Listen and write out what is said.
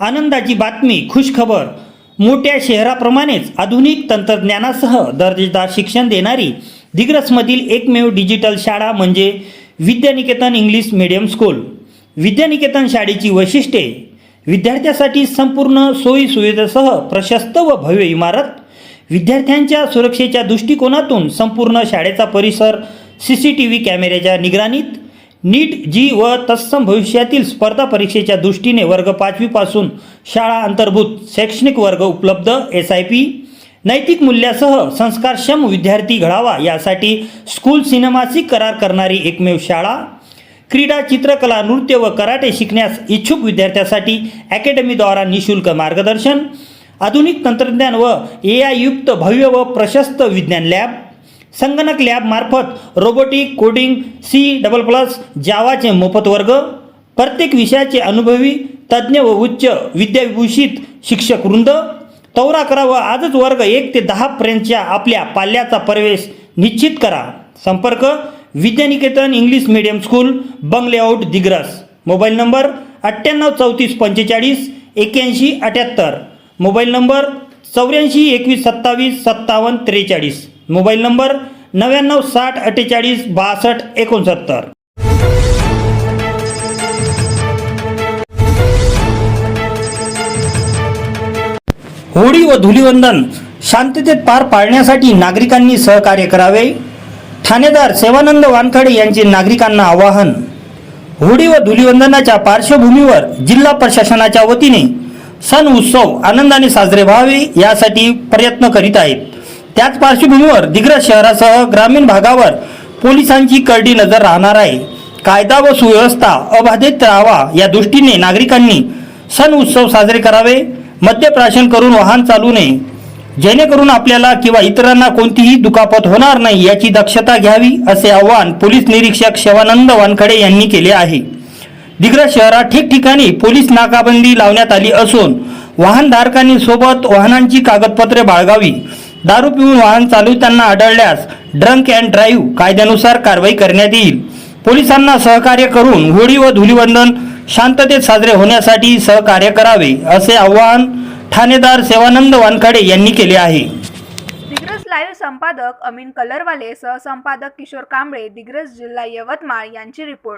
आनंदाची बातमी खुशखबर मोठ्या शहराप्रमाणेच आधुनिक तंत्रज्ञानासह दर्जेदार शिक्षण देणारी दिग्रसमधील एकमेव डिजिटल शाळा म्हणजे Vidyaniketan English medium school. Vidyaniketan शाळेची वैशिष्ट्ये विद्यार्थ्यासाठी संपूर्ण सोयीसुविधेसह प्रशस्त व भव्य इमारत विद्यार्थ्यांच्या सुरक्षेच्या दृष्टिकोनातून संपूर्ण शाळेचा परिसर सी सी टी व्ही कॅमेऱ्याच्या निगराणीत नीट जी व तत्सम भविष्यातील स्पर्धा परीक्षेच्या दृष्टीने वर्ग पाचवीपासून शाळा अंतर्भूत शैक्षणिक वर्ग उपलब्ध एस आय पी नैतिक मूल्यासह संस्कारक्षम विद्यार्थी घडावा यासाठी स्कूल सिनेमाशी करार करणारी एकमेव शाळा क्रीडा चित्रकला नृत्य व कराटे शिकण्यास इच्छुक विद्यार्थ्यासाठी अकॅडमीद्वारा निशुल्क मार्गदर्शन आधुनिक तंत्रज्ञान व ए आय युक्त भव्य व प्रशस्त विज्ञान लॅब संगणक लॅबमार्फत robotic coding C double plus जावाचे मोफत वर्ग प्रत्येक विषयाचे अनुभवी तज्ज्ञ व उच्च विद्याविभूषित शिक्षक वृंद तौरा करा व आजच वर्ग एक ते दहापर्यंतच्या आपल्या पाल्याचा प्रवेश निश्चित करा. संपर्क विद्यानिकेतन इंग्लिश मीडियम स्कूल बंगलेआउट दिग्रस. मोबाईल नंबर अठ्ठ्याण्णव चौतीस पंचेचाळीस एक्याऐंशी अठ्याहत्तर. मोबाईल नंबर चौऱ्याऐंशी एकवीस सत्तावीस सत्तावन्न त्रेचाळीस. मोबाईल नंबर नव्याण्णव साठ अठ्ठेचाळीस बासष्ट एकोणसत्तर. होळी व धुलिवंदन शांततेत पार पाडण्यासाठी नागरिकांनी सहकार्य करावे. ठाणेदार सेवानंद वानखडे यांचे नागरिकांना आवाहन. होळी व धुलिवंदनाच्या पार्श्वभूमीवर जिल्हा प्रशासनाच्या वतीने सण उत्सव आनंदाने साजरे व्हावे यासाठी प्रयत्न करीत आहेत. त्याच पार्श्वभूमीवर दिग्रस शहरासह ग्रामीण भागावर पोलिसांची करडी नजर राहणार आहे. कायदा व सुव्यवस्था अबाधित राहावा या दृष्टीने नागरिकांनी सण उत्सव साजरे करावे मद्यप्राशन करून वाहन चालू नये. जेणेकरून आपल्याला किंवा इतरांना कोणतीही दुखापत होणार नाही याची दक्षता घ्यावी असे आवाहन पोलीस निरीक्षक शिवानंद वानखडे यांनी केले आहे. दिग्रस शहरात ठिकठिकाणी पोलीस नाकाबंदी लावण्यात आली असून वाहनधारकांनी सोबत वाहनांची कागदपत्रे बाळगावी. दारू पिऊन वाहन चालवताना आढळल्यास ड्रंक अँड ड्राईव्ह कायद्यानुसार कारवाई करण्यात येईल. पोलिसांना सहकार्य करून होळी व धुलीवंदन शांततेत साजरे होण्यासाठी सहकार्य करावे असे आवाहन ठाणेदार सेवानंद वानखडे यांनी केले आहे. दिग्रस लाईव्ह संपादक अमीन कलरवाले सहसंपादक किशोर कांबळे दिग्रस जिल्हा यवतमाळ यांची रिपोर्ट.